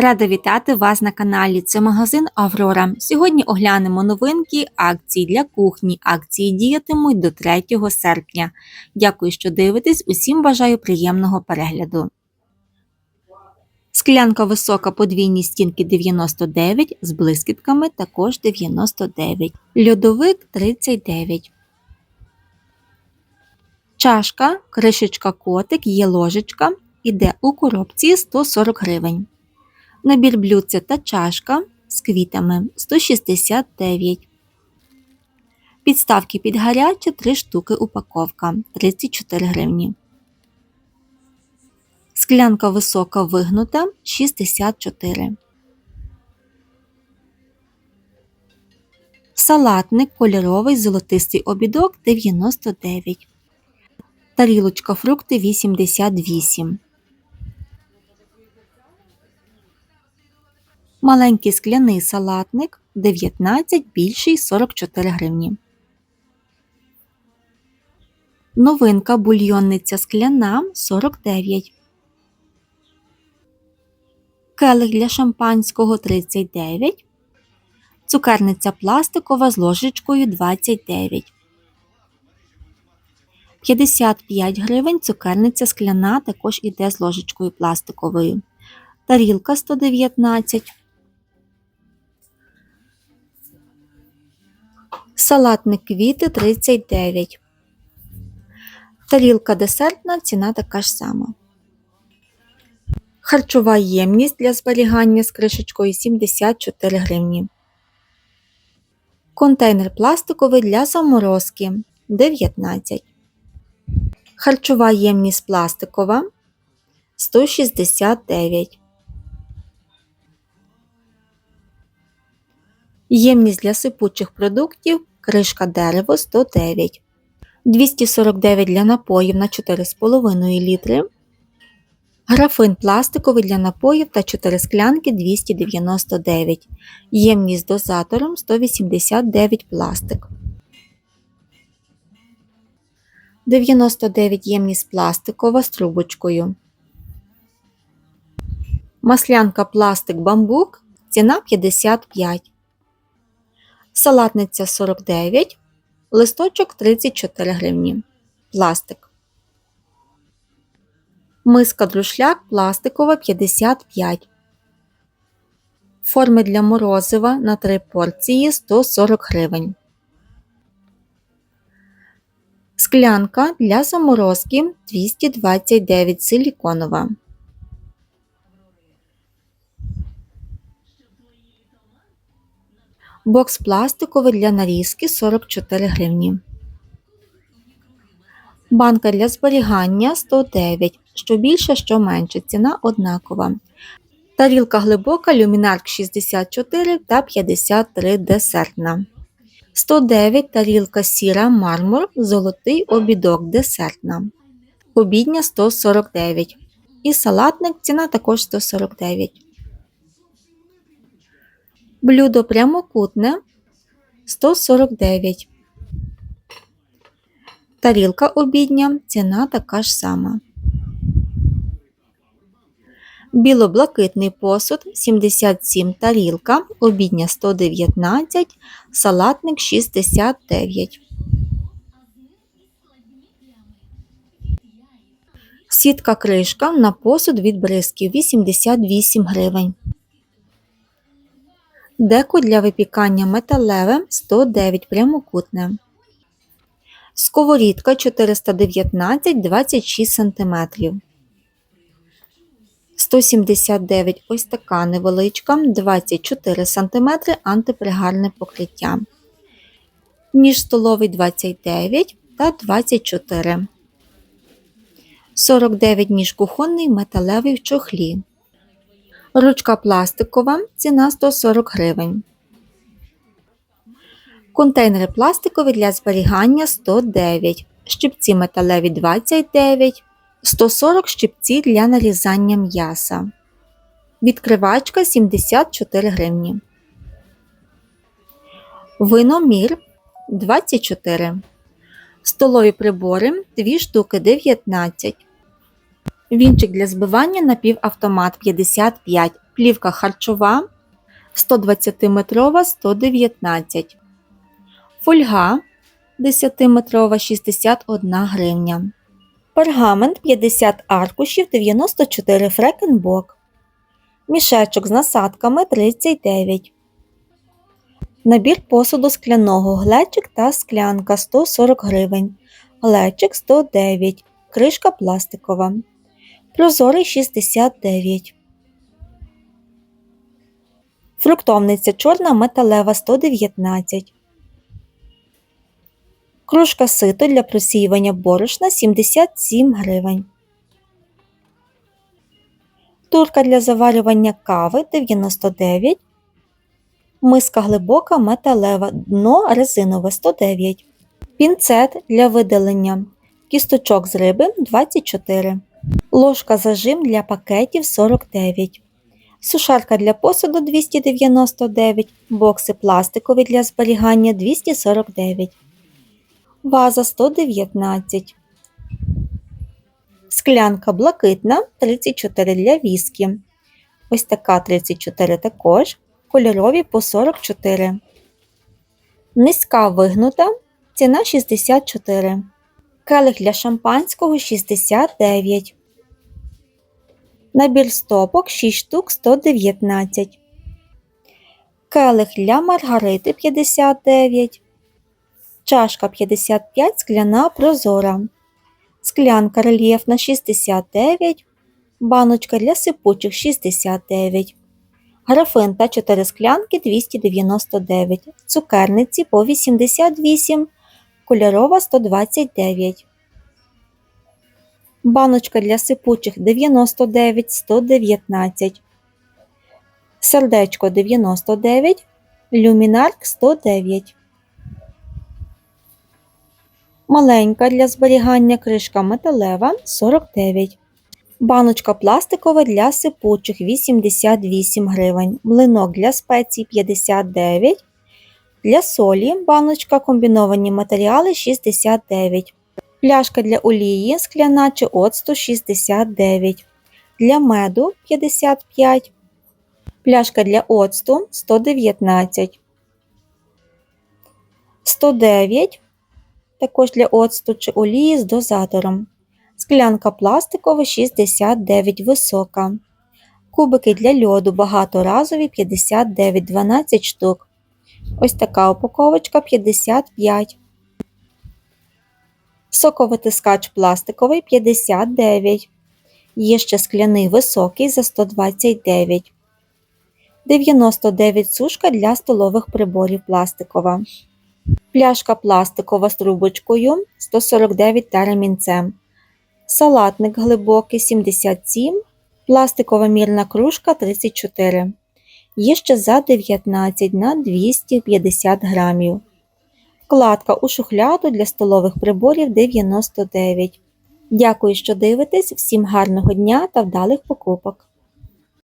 Рада вітати вас на каналі. Це магазин Аврора. Сьогодні оглянемо новинки акцій для кухні. Акції діятимуть до 3 серпня. Дякую, що дивитесь. Усім бажаю приємного перегляду. Склянка висока подвійні стінки 99 з блискітками також 99. Льодовик 39. Чашка, кришечка котик, є ложечка. Іде у коробці 140 гривень. Набір блюдця та чашка з квітами 169. Підставки під гаряче 3 штуки упаковка 34 гривні. Склянка висока вигнута 64. Салатник кольоровий золотистий обідок 99. Тарілочка фрукти 88. Маленький скляний салатник 19, більший 44 гривні. Новинка бульйонниця скляна 49. Келих для шампанського 39. Цукерниця пластикова з ложечкою 29. 55 гривень цукерниця скляна також іде з ложечкою пластиковою. Тарілка 119. Салатник квіти 39. Тарілка десертна, ціна така ж сама. Харчова ємність для зберігання з кришечкою 74 гривні. Контейнер пластиковий для заморозки 19. Харчова ємність пластикова 169. Ємність для сипучих продуктів кришка дерево 109. 249 для напоїв на 4,5 літри. Графин пластиковий для напоїв та 4 склянки 299. Ємність дозатором 189 пластик. 99 ємність пластикова з трубочкою. Маслянка пластик бамбук. Ціна 55. Салатниця 49. Листочок 34 гривні. Пластик. Миска друшляк пластикова 55. Форми для морозива на 3 порції 140 гривень. Склянка для заморозки 229 силіконова. Бокс пластиковий для нарізки 44 гривні. Банка для зберігання 109, що більше, що менше. Ціна однакова. Тарілка глибока люмінарк 64 та 53 десертна. 109 тарілка сіра мармур, золотий обідок десертна. Обідня 149. І салатник ціна також 149. Блюдо прямокутне 149. Тарілка обідня ціна така ж сама. Біло-блакитний посуд 77 тарілка, обідня 119, салатник 69. Сітка кришка на посуд від бризків 88 гривень. Деко для випікання металеве 109 прямокутне. Сковорідка 419 26 см. 179 ось така невеличка 24 см антипригарне покриття. Ніж столовий 29 та 24. 49 ніж кухонний металевий в чохлі. Ручка пластикова, ціна 140 гривень. Контейнери пластикові для зберігання 109, щипці металеві 29, 140 щипці для нарізання м'яса. Відкривачка 74 гривні. Виномір 24. Столові прибори 2 штуки 19. Вінчик для збивання напівавтомат 55, плівка харчова 120-метрова 119, фольга 10-метрова 61 гривня, пергамент 50 аркушів 94 фрекенбок, мішечок з насадками 39. Набір посуду скляного глечик та склянка 140 гривень, глечик 109, кришка пластикова, прозорий 69. Фруктовниця чорна металева 119. Кружка сито для просіювання борошна 77 гривень. Турка для заварювання кави 99. Миска глибока металева, дно резинове 109. Пінцет для видалення. Кісточок з риби 24. Ложка зажим для пакетів 49. Сушарка для посуду 299. Бокси пластикові для зберігання 249. Ваза 119. Склянка блакитна 34 для віскі. Ось така 34 також. Кольорові по 44. Низька вигнута. Ціна 64. Келих для шампанського 69. Набір стопок 6 штук 119. Келих для маргарити 59. Чашка 55 скляна прозора. Склянка рельєфна 69. Баночка для сипучих 69. Графин та 4 склянки 299. Цукерниці по 88. Кольорова 129. Баночка для сипучих 99 119. Сердечко 99. Люмінарк 109. Маленька для зберігання кришка металева 49. Баночка пластикова для сипучих 88 гривень. Млинок для спецій 59. Для солі баночка комбіновані матеріали 69. Пляшка для олії скляна чи оцту 69. Для меду 55. Пляшка для оцту 119. 109. Також для оцту чи олії з дозатором. Склянка пластикова 69 висока. Кубики для льоду багаторазові 59 12 штук. Ось така упаковочка 55. Соковитискач пластиковий 59. Є ще скляний високий за 129. 99 сушка для столових приборів пластикова. Пляшка пластикова з трубочкою 149 та. Салатник глибокий 77. Пластикова мірна кружка 34. Є ще за 19 на 250 грамів. Вкладка у шухляду для столових приборів 99. Дякую, що дивитесь. Всім гарного дня та вдалих покупок!